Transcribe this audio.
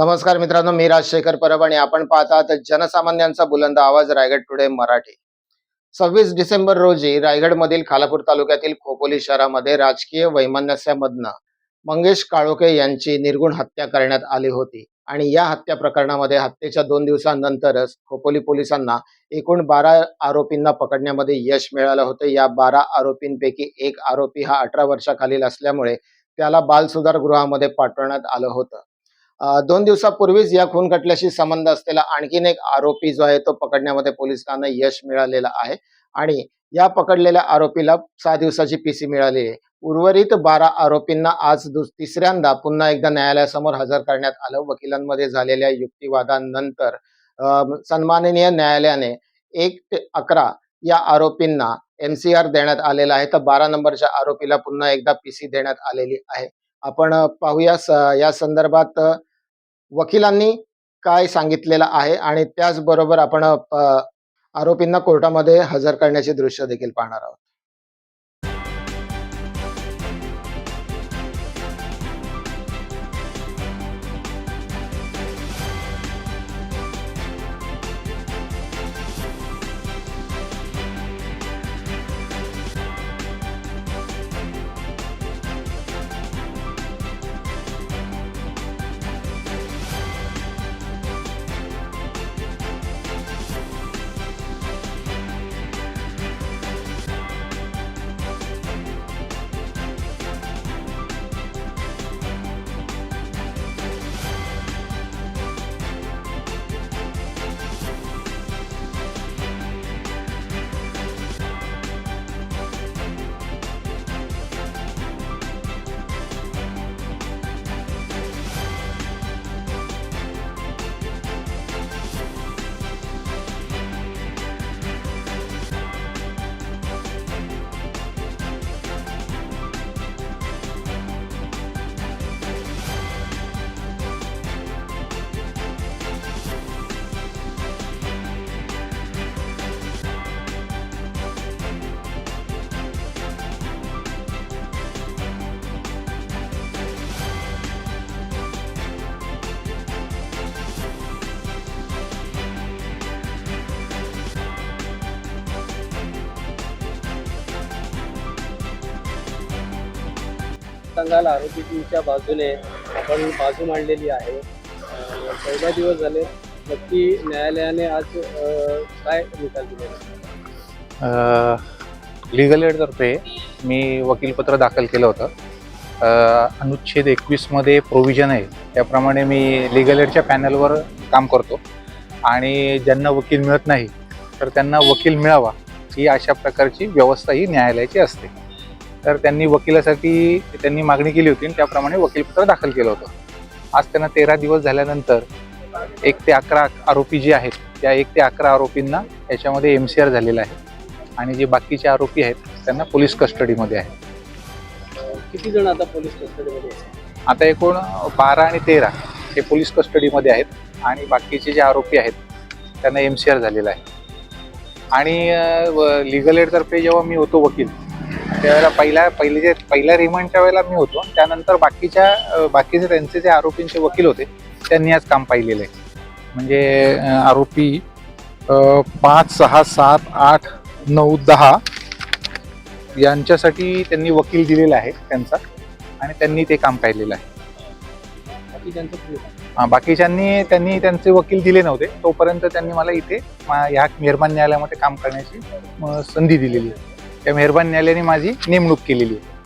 नमस्कार मित्रांनो मी राजशेखर परब आणि आपण पाहतात जनसामान्यांचा बुलंद आवाज रायगड टुडे मराठी. सव्वीस डिसेंबर रोजी रायगडमधील खालापूर तालुक्यातील खोपोली शहरामध्ये राजकीय वैमनस्यामधनं मंगेश काळोके यांची निर्गुण हत्या करण्यात आली होती आणि या हत्या प्रकरणामध्ये हत्येच्या दोन दिवसांनंतरच खोपोली पोलिसांना एकूण बारा आरोपींना पकडण्यामध्ये यश मिळालं होतं. या बारा आरोपींपैकी एक आरोपी हा अठरा वर्षाखालील असल्यामुळे त्याला बालसुधार गृहामध्ये पाठवण्यात आलं होतं. दोन दिवसापूर्वीच या खून खटल्याशी संबंध असलेला आणखीन एक आरोपी जो आहे तो पकडण्यामध्ये पोलिसांना यश मिळालेलं आहे. आणि या पकडलेल्या आरोपीला सहा दिवसाची पीसी मिळाली आहे. उर्वरित बारा आरोपींना आज दुस तिसऱ्यांदा पुन्हा एकदा न्यायालयासमोर हजर करण्यात आलं. वकिलांमध्ये झालेल्या युक्तिवादानंतर सन्माननीय न्यायालयाने एक ते अकरा या आरोपींना एमसीआर देण्यात आलेला आहे. तर बारा नंबरच्या आरोपीला पुन्हा एकदा पीसी देण्यात आलेली आहे. आपण पाहूया स- या संदर्भात वकिलांनी काय सांगितलेलं आहे आणि त्याचबरोबर आपण आरोपींना कोर्टामध्ये हजर करण्याचे दृश्य देखील पाहणार आहोत. सांगाल आरोपींच्या बाजूने आपण बाजू मांडलेली आहे. अं, पहिला दिवस झाले नक्की न्यायालयाने आज काय निकाल दिलेला लिगल एडतर्फे मी वकीलपत्र दाखल केलं होतं. अनुच्छेद एकवीसमध्ये प्रोव्हिजन आहे. त्याप्रमाणे मी लिगल एडच्या पॅनलवर काम करतो. आणि ज्यांना वकील मिळत नाही तर त्यांना वकील मिळावा ही अशा प्रकारची व्यवस्था ही न्यायालयाची असते. तर त्यांनी वकिलासाठी त्यांनी मागणी केली होती आणि त्याप्रमाणे वकीलपत्र दाखल केलं होतं. आज त्यांना तेरा दिवस झाल्यानंतर एक ते अकरा आरोपी जे आहेत त्या एक ते अकरा आरोपींना याच्यामध्ये एम सी आर झालेला आहे आणि जे बाकीचे आरोपी आहेत त्यांना पोलीस कस्टडीमध्ये आहे. किती जण आता पोलीस कस्टडीमध्ये? आता एकूण बारा आणि तेरा हे पोलीस कस्टडीमध्ये आहेत आणि बाकीचे जे आरोपी आहेत त्यांना एम सी आर झालेला आहे. आणि लिगल एडतर्फे जेव्हा मी होतो वकील त्यावेळेला पहिल्या पहिले जे पहिल्या रिमांडच्या वेळेला मी होतो. त्यानंतर बाकीच्या बाकीचे त्यांचे जे आरोपींचे वकील होते त्यांनी आज काम पाहिलेलं आहे. म्हणजे आरोपी पाच सहा सात आठ नऊ दहा यांच्यासाठी त्यांनी वकील दिलेला आहे त्यांचा आणि त्यांनी ते काम पाहिलेलं आहे. हा, बाकीच्यांनी त्यांनी त्यांचे वकील दिले नव्हते. तोपर्यंत त्यांनी मला इथे ह्या मेहरबान न्यायालयामध्ये काम करण्याची संधी दिलेली आहे. त्या मेहरबान न्यायालयाने माझी नेमणूक केलेली आहे.